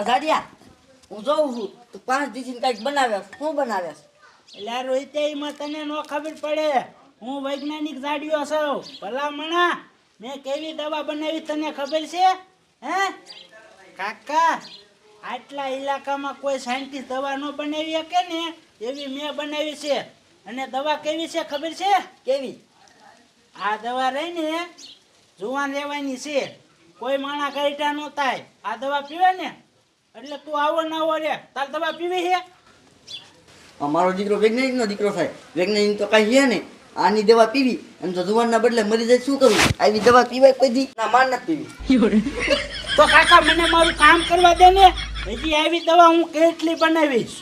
અધાડિયા હું જોઉં છું તું પાંચ દીથી કંઈક બનાવ્યા શું બનાવ્યા એટલે રોહિત એમાં તને ન ખબર પડે. હું વૈજ્ઞાનિક જાડીઓ છું. ભલામણા મેં કેવી દવા બનાવી તને ખબર છે? હે? કાકા આટલા ઇલાકામાં કોઈ સાયન્ટિસ્ટ દવા ન બનાવી શકે ને? એવી મેં બનાવી છે. અને દવા કેવી છે ખબર છે? કેવી? આ દવા રહીને જુવાન રહેવાની છે. કોઈ માણા ગઈટા ન થાય. આ દવા પીવે ને? એટલે તું આવો ના આવો રે. તાર દવા પીવી હે અમારો દીકરો વૈજ્ઞાનિકનો દીકરો થાય. વૈજ્ઞાનિક તો કાંઈ હે નહીં. આની દવા પીવી અને તો જુવાનના બદલે મરી જાય શું કરવું? આવી દવા પીવાય કોઈ દી? ના માર ના પીવી. તો કાકા મને મારું કામ કરવા દે ને. હજી આવી દવા હું કેટલી બનાવીશ?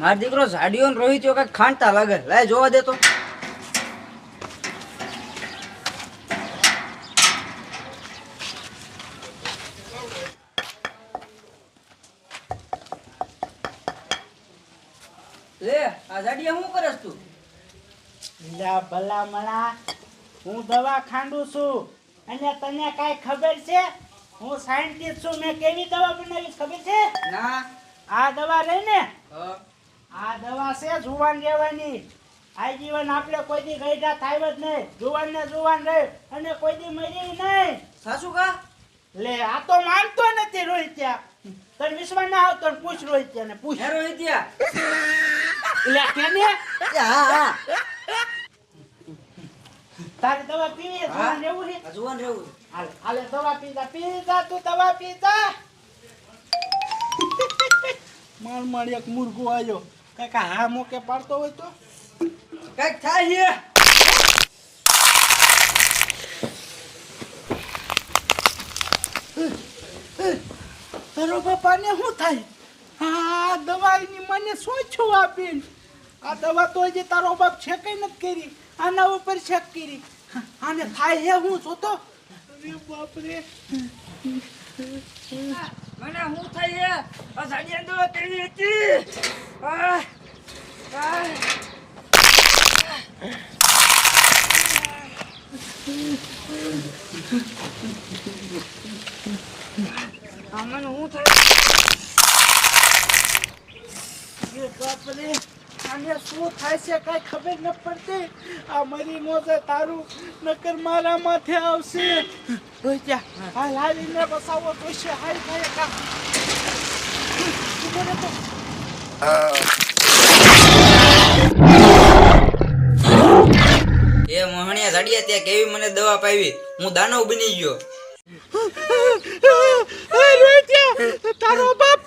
મારો દીકરો ઝાડીઓ રોહિત કંઈક ખાંડતા લાગે. લાય જોવા દે લે શું કરસ તું? લા ભલા મણા હું દવા ખાંડું છું. અને તને કાંઈ ખબર છે? હું સાયન્ટિસ્ટ છું. મેં કેવી દવા બનાવી ખબર છે? ના. આ દવા રહી ને. આ દવા છે જુવાન રહેવાની. આ જીવન આપણે કોઈ દી ગઈડા થાય જ નહીં. જુવાન ને જુવાન રહે અને કોઈ દી મરી નહીં. સાસુ કા? લે આ તો માનતો નથી રોહિત્યા. તને વિશ્વાસ ના આવતો પૂછ રોહિત્યા ને પૂછ રોહિતિયા? લે કેને હા હા. તારી દવા પીવી? જુવાન રહેવું છે? આ જુવાન રહેવું હાલે હાલે દવા પીતા પીતા તું દવા પીતા માર માર એક મુર્ગો આવ્યો કાકા હા મોકે પાડતો હોય તો? કંઈક થાય છે. તારો બાપાને શું થાય? આ દવાની મને છું આપીને આ દવા તો હજી તારો બાપ છેકે નથી કરી. આના ઉપર છેક કરી. આને થાય હે હું જોતો? અરે બાપ રે મને હું છે? આ સાડિયા દવા કેવી હતી! આહ! આ. મને હું થાય અરે બાપ રે આને શું થાય છે કાંઈ ખબર ન પડતી. આ મરી નો તારું નકર મારા માથે આવશે. હાલ હાલીને બસાવો છે હાલ થાય કા તો. એ મોહણિયા સાડિયા ત્યાં કેવી મને દવા પાવી હું દાનવ બની ગયો. રોહિત્યા તારો બાપ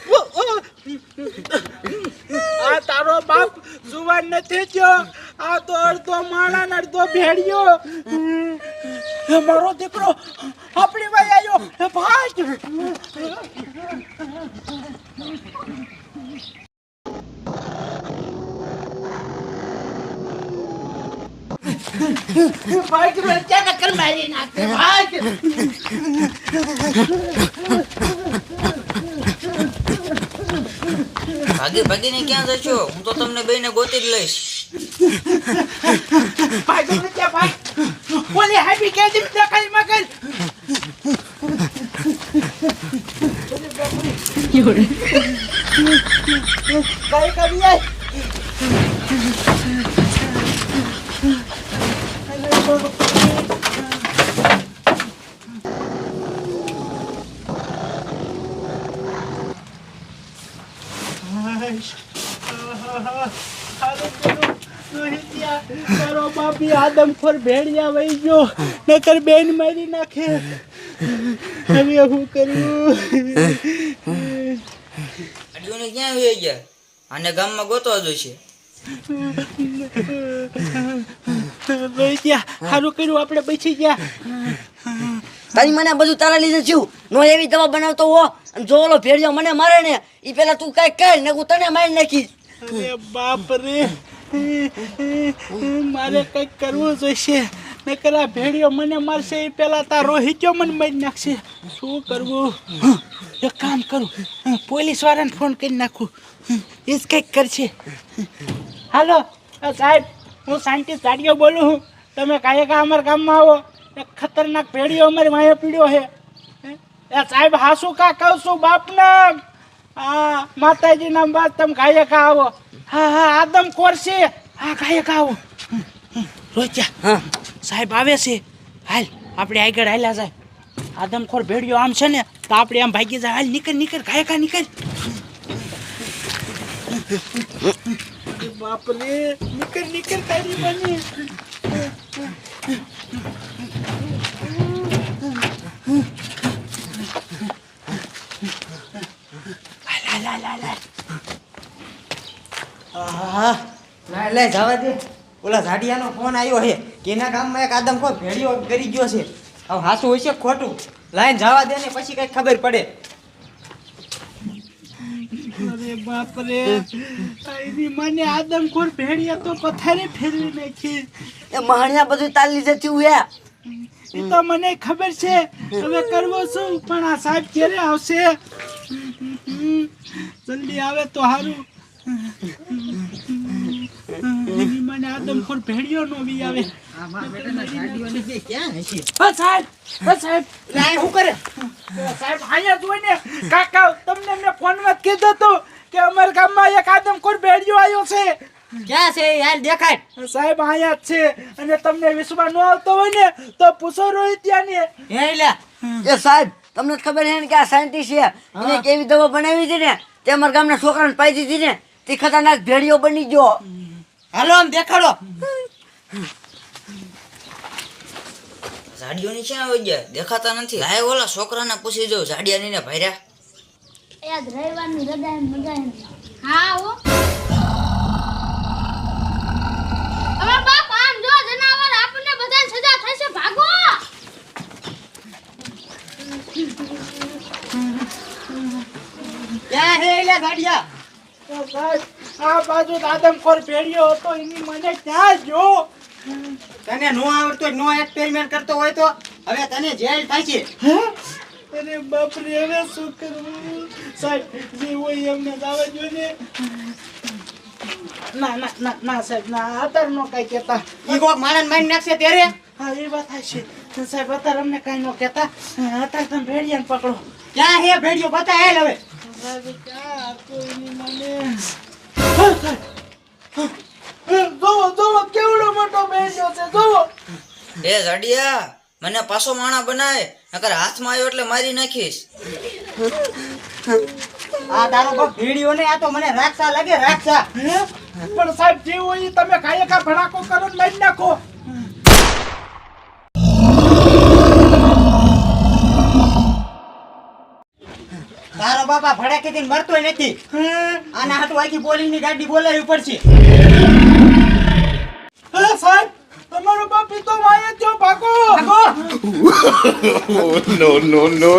આ તારો બાપ જુવાન નથી થયો આ તો અડધો માણા ને અડધો ભેડિયો મારો દીકરો આપણી ભાઈ. આવ્યો મારી નાખે ભાગ ભાગી ભાગીને ક્યાં જશો? હું તો તમને બેને ગોતી જ લઈશ. ભાગ રોહિત્યા ભાગ ઓલી હાબી કે દીપ દેખાય મગર કઈ કરી આય તારો બાપી આદમખોર ભેડિયા વહી ગયો નકર બેન મારી નાખે હવે હું કરું અડીઓને ક્યાં વહી ગયા અને ગામમાં ગોતવા છે વહી ગયા સારું કર્યું આપણે બચી ગયા તારી મને બધું તારા લીધે થયું. નો એવી દવા બનાવતો હો. અને જો ઓલો ભેડિયો મને મારે ને એ પેલા તું કઈ કર ને હું તને મારી નાખીશ. અરે બાપ રે. મારે કંઈક કરવું જોઈશે. નકર આ ભેડિયો મને મારશે, એ પેલા તાર રોહિત્યો મને મારી નાખશે? શું કરવું? એક કામ કરું. પોલીસ વાળાને ફોન કરી નાખું. એ જ કંઈક કરશે. હાલો સાહેબ, હું શાંતિ સાડીઓ બોલું છું. તમે કાંઈ કા અમારા ગામમાં આવો. એક ખતરનાક ભેડિયો અમારી વાંહે પીડ્યો છે. એ સાહેબ હાસુ કા કહું છું? બાપના આ માતાજીના બાદ તમે કાંઈ કા આવો. હા હા આદમ કોર છે. આ કા આવો. રોચ્યા હા. સાહેબ આવે છે. હાલ આપણે આગળ હાલ્યા જાય. આદમખોર ભેડિયો આમ છે ને તો આપણે આમ ભાગી જાય. હાલ નીકળ નીકળ ગાય કા નીકળ બાપરે નીકળ નીકળ તારી બની હાલ હાલ હાલ હાલ હાલ આહા, ના લે જવા દે. ઓલા ઝાડિયાનો ફોન આવ્યો છે. કે એના ગામમાં એક આદમ આદમખોર ભેડિયો કરી ગયો છે? હવે હાસું હોય છે ખોટું? લાઈન જવા દે ને પછી કઈ ખબર પડે. અરે બાપ રે એની મને આદમખોર ભેડિયા તો પથારી ફેરવી નાખી. એ માણ્યા બધું તાલી જતી હોય એ તો મને ખબર છે. હવે કરવો શું પણ આ સાહેબ ક્યારે આવશે. જલ્દી આવે તો સારું આદમખોર ભેડિયો નો બી આવે સાહેબ શું કરે સાહેબ અહીંયા જોઈને કાકા તમને ફોનમાં કીધું હતું કે અમારા ગામમાં એક આદમખોર ભેડિયો આવ્યો છે ક્યાં છે યાર દેખાય સાહેબ અહીંયા છે અને તમને વિશ્વાસ ન આવતો હોય ને તો પૂછો રોહિત ત્યાંને હે લે એ સાહેબ, તમને ખબર છે ને કે આ સાયન્ટિસ્ટ છે એને કેવી દવા બનાવી હતી ને, તે અમારા ગામના છોકરાને પાઈ દીધી ને? તે ખતરનાક ભેડિયો બની ગયો. હાલો આમ દેખાડો. ઝાડિયોની ક્યાં આવી ગયા? દેખાતા નથી. હાય ઓલા છોકરાને પૂછી જો ઝાડિયાની ને ભાઈરા એ આજ રવિવારની રજા મજા હા હો. હવે બાપ આમ જો જનાવર આપણને બધા સજા થશે ભાગો. ક્યાં હે લે સાહેબ આ બાજુ આદમખોર ભેડિયો હતો એની મને ક્યાં જો? તને નો આવડતો નો એક્સપેરિમેન્ટ કરતો હોય તો હવે તને જેલ થશે અરે બાપ રે હવે શું કરવું? સાહેબ જે હોય એમને જવા જો ને. ના ના ના ના સાહેબ ના અત્યારે નો કઈ કહેતા. ઈ કોક માણસ મારી નાખશે ત્યારે? હા એ વાત છે. સાહેબ અત્યારે અમને કઈ નો કહેતા. અત્યારે તમે ભેડિયાને પકડો. ક્યાં હે ભેડિયો બતા હેલ હવે. ક્યાં એની મને. જોવો જોવો કેવડો મોટો ભેડિયો છે જોવો એ ઝાડિયા મને પાછો માણા બનાય નકર હાથમાં આવ્યો એટલે મારી નાખીશ. આ તારો બાપ ભેડિયો ને આ તો મને રાક્ષા લાગે રાક્ષા. પણ સાહેબ જે હોય તમે કાયકા કા ભડાકો કરો લઈ નાખો. તારો બાપા ભડાકે થી મરતો નથી. આના હાટુ આખી બોલીની ગાડી બોલાવી પડશે. હે સાહેબ તમારો બાપ તો વાય જ ભાગો. નો નો નો.